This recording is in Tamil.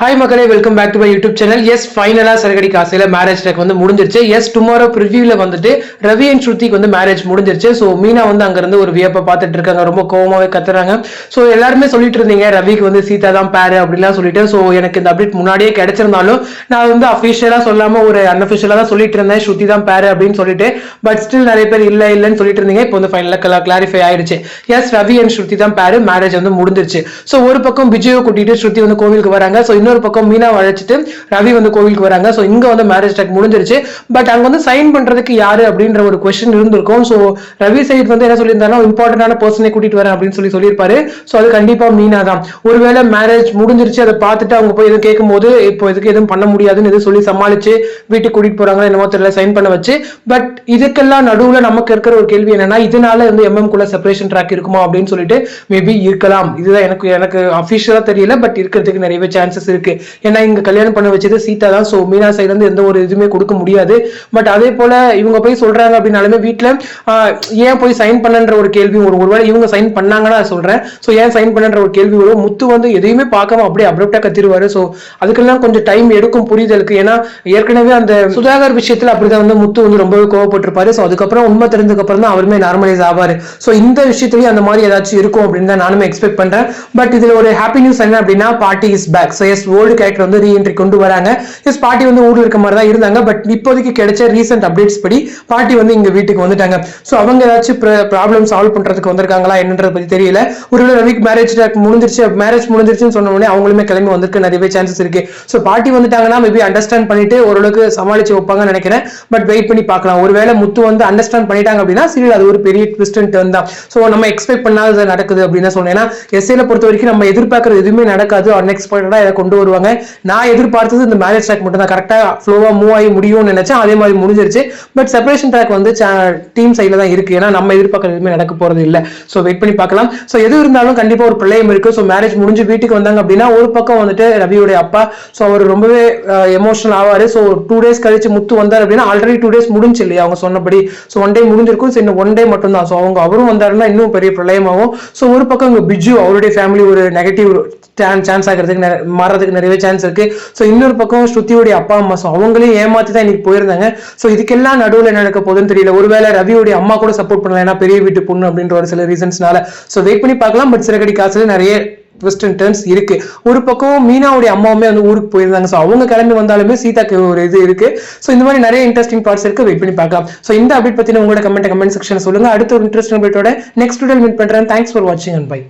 ஹாய் மக்களே welcome back to my YouTube channel yes ஃபைனலாக சரகடி காசையில் மேரேஜ் டேக் வந்து முடிஞ்சிருச்சு. எஸ் டுமாரோ ப்ரிவியூவில் வந்துட்டு ரவி அண்ட் ஸ்ருதிக்கு வந்து மேரேஜ் முடிஞ்சிருச்சு. ஸோ மீனா வந்து அங்கேருந்து ஒரு வியப்பை பார்த்துட்டு இருக்காங்க. ரொம்ப கோவமாகவே கத்துறாங்க. ஸோ எல்லாருமே சொல்லிட்டு இருந்தீங்க ரவிக்கு வந்து சீதா தான் பேரு அப்படிலாம் சொல்லிட்டு. ஸோ எனக்கு இந்த அப்டேட் முன்னாடியே கிடைச்சிருந்தாலும் நான் வந்து அஃபிஷியலாக சொல்லாமல் ஒரு அன்அஃபிஷியலாக தான் சொல்லிட்டு இருந்தேன். ஸ்ருதி தான் பேரு அப்படின்னு சொல்லிட்டு. பட் ஸ்டில் நிறைய பேர் இல்லை இல்லைன்னு சொல்லிட்டு இருந்தீங்க. இப்போ வந்து ஃபைனலாக கிளாரிஃபை ஆயிடுச்சு எஸ் ரவி அண்ட் ஸ்ருதி தான் பேரு மேரேஜ் வந்து முடிஞ்சிருச்சு. ஸோ ஒரு பக்கம் விஜயை கூட்டிட்டு ஸ்ருதி வந்து கோவிலுக்கு வராங்க. ஸோ இன்னொரு பக்கம் மீனா அழைச்சிட்டு ரவி வந்து கோவிலுக்கு வராங்க. ஸோ இங்க வந்து மேரேஜ் டேக் முடிஞ்சிருச்சு. பட் அங்க வந்து சைன் பண்றதுக்கு யாரு அப்படின்ற ஒரு கொஸ்டின் இருந்திருக்கும். ஸோ ரவி சைட் வந்து என்ன சொல்லியிருந்தாலும் இம்பார்ட்டன்டான பர்சனை கூட்டிட்டு வரேன் அப்படின்னு சொல்லி சொல்லியிருப்பாரு. ஸோ அது கண்டிப்பா மீனா தான். ஒருவேளை மேரேஜ் முடிஞ்சிருச்சு அதை பார்த்துட்டு அவங்க போய் எதுவும் கேட்கும்போது இப்போ இதுக்கு எதுவும் பண்ண முடியாதுன்னு எதுவும் சொல்லி சமாளிச்சு வீட்டுக்கு கூட்டிட்டு போறாங்க என்னமோ தெரியல சைன் பண்ண வச்சு. பட் இதுக்கெல்லாம் நடுவுல நமக்கு இருக்கிற ஒரு கேள்வி என்னன்னா இதனால வந்து எம்எம் குள்ள செப்பரேஷன் ட்ராக் இருக்குமா? அப்படின்னு சொல்லிட்டு மேபி இருக்கலாம். இதுதான் எனக்கு எனக்கு அஃபிஷியலா தெரியல பட் இருக்கிறதுக்கு நிறையவே சான்சஸ் இருக்கு. ஏன்னா இங்க கல்யாணம் பண்ண வச்சது சீதா தான். ஸோ மீனா சைடு இருந்து எந்த ஒரு இதுவுமே கொடுக்க முடியாது. பட் அதே போல இவங்க போய் சொல்றாங்க அப்படின்னாலுமே வீட்டுல ஏன் போய் சைன் பண்ணன்ற ஒரு கேள்வி ஒரு ஒருவேளை இவங்க சைன் பண்ணாங்கன்னா சொல்றேன். ஸோ ஏன் சைன் பண்ணன்ற ஒரு கேள்வி வரும். முத்து வந்து எதையுமே பார்க்காம அப்படியே அப்ரப்டா கத்திருவாரு ஸோ அதுக்கெல்லாம் கொஞ்சம் டைம் எடுக்கும் புரிதலுக்கு. ஏன்னா ஏற்கனவே அந்த சுதாகர் விஷயத்துல அப்படிதான் வந்து முத்து வந்து ரொம்பவே கோவப்பட்டிருப்பாரு. ஸோ அதுக்கப்புறம் உண்மை தெரிஞ்சதுக்கு அப்புறம் தான் அவருமே நார்மலைஸ் ஆவாரு. ஸோ இந்த விஷயத்துலயும் அந்த மாதிரி ஏதாச்சும் இருக்கும் அப்படின்னு தான் நானுமே எக்ஸ்பெக்ட் பண்றேன். பட் இதுல ஒரு ஹாப்பி நியூஸ் என்ன அப்படின்னா party is back so yes old character வந்து ரீஎன்ட்ரி கொண்டு வராங்க. எஸ் பாட்டி வந்து ஊர்ல இருக்க மாதிரி தான் இருந்தாங்க. பட் இப்போதைக்கு கிடைச்ச ரீசெண்ட் அப்டேட்ஸ் படி பாட்டி வந்து இங்க வீட்டுக்கு வந்துட்டாங்க. ஸோ அவங்க ஏதாச்சும் ப்ராப்ளம் சால்வ் பண்றதுக்கு வந்திருக்காங்களா என்னன்றத பத்தி தெரியல. ஒருவேளை ரவிக்கு மேரேஜ் முடிஞ்சிருச்சு மேரேஜ் முடிஞ்சிருச்சுன்னு சொன்ன உடனே அவங்களுமே கிளம்பி வந்திருக்க. நிறையவே சான்சஸ் இருக்கு. ஸோ பாட்டி வந்துட்டாங்கன்னா மேபி அண்டர்ஸ்டாண்ட் பண்ணிட்டு ஓரளவுக்கு சமாளிச்சு வைப்பாங்கன்னு நினைக்கிறேன். பட் வெயிட் பண்ணி பார்க்கலாம். ஒருவேளை முத்து வந்து அண்டர்ஸ்டாண்ட் பண்ணிட்டாங்க அப்படின்னா சீரியல் அது ஒரு பெரிய ட்விஸ்ட் அண்ட் சோ தான். ஸோ நம்ம எக்ஸ்பெக்ட் பண்ணாத நடக்குது அப்படின்னு சொன்னேன்னா சொன்னேன். எஸ்ஏல பொறுத்த வரைக்கும் நம்ம எதிர்பார்க்கறது எதுவுமே நடக்காது. அன்எக்ஸ்பெக்டடா இதை கொண்டு வருவாங்க. நான் எதிர்பார்த்தது இந்த மேரேஜ் ட்ராக் மட்டும் தான் கரெக்டாக ஃப்ளோவா மூவ் ஆகி முடியும்னு நினைச்சேன். அதே மாதிரி முடிஞ்சிருச்சு. பட் செப்பரேஷன் ட்ராக் வந்து டீம் சைடில் தான் இருக்கு. ஏன்னா நம்ம எதிர்பார்க்கறது எதுவுமே நடக்க போறது இல்லை. ஸோ வெயிட் பண்ணி பார்க்கலாம். ஸோ எது இருந்தாலும் கண்டிப்பா ஒரு பிள்ளையும் இருக்கு. ஸோ மேரேஜ் முடிஞ்சு வீட்டுக்கு வந்தாங்க அப்படின்னா ஒரு பக்கம் வந்துட்டு ரவியோட அப்பா. ஸோ அவர் ரொம்பவே எமோஷனல் ஆவாரு. ஸோ டூ டேஸ் கழிச்சு முத்து வந்தார் அப்படின்னா ஆல்ரெடி டூ டேஸ் முடிஞ்சு இல்லையா அவங்க சொன்னபடி. ஸோ ஒன் டே முடிஞ்சிருக்கும். ஸோ இன்னும் ஒன் டே மட்டும் தான் ஸோ அவங்க அவரும் வந்தாருன்னா இன்னும் பெரிய பிரளயமாகும் ஸோ ஒரு பக்கம் இங்க பிஜு அவருடைய ஃபேமிலி ஒரு நெகட்டிவ் சான்ஸ் ஆகிறதுக்கு நிறை- மாறதுக்கு நிறைய சான்ஸ் இருக்கு. ஸோ இன்னொரு பக்கம் ஸ்ருதியோடைய அப்பா அம்மா ஸோ அவங்களையும் ஏமாத்தி தான் இன்னைக்கு போயிருந்தாங்க. ஸோ இதுக்கெல்லாம் நடுவில் என்ன நடக்க போகுதுன்னு தெரியல. ஒருவேளை ரவியோடைய அம்மா கூட சப்போர்ட் பண்ணலாம். ஏன்னா பெரிய வீட்டு பொண்ணு அப்படின்ற ஒரு சில ரீசன்ஸ்னால ஸோ வெயிட் பண்ணி பார்க்கலாம். பட் சிறகடி காசுல நிறைய ட்விஸ்ட் அண்ட் டர்ன்ஸ் இருக்கு. ஒரு பக்கம் மீனாவுடைய அம்மாவுமே வந்து ஊருக்கு போயிருந்தாங்க. ஸோ அவங்க கிளம்பி வந்தாலுமே சீதாக்கு ஒரு இது இருக்கு. ஸோ இந்த மாதிரி நிறைய இன்ட்ரெஸ்டிங் பார்ட்ஸ் இருக்கு. வெயிட் பண்ணி பார்க்கலாம். ஸோ இந்த அப்டேட் பத்தின உங்களோட கமெண்ட் கமெண்ட் செக்ஷன் சொல்லுங்க. அடுத்த ஒரு இன்ட்ரெஸ்டிங் அப்டேட்டோட நெக்ஸ்ட் வீடியோ மீட் பண்றேன். தேங்க்ஸ் ஃபார் வாட்சிங் அண்ட் பை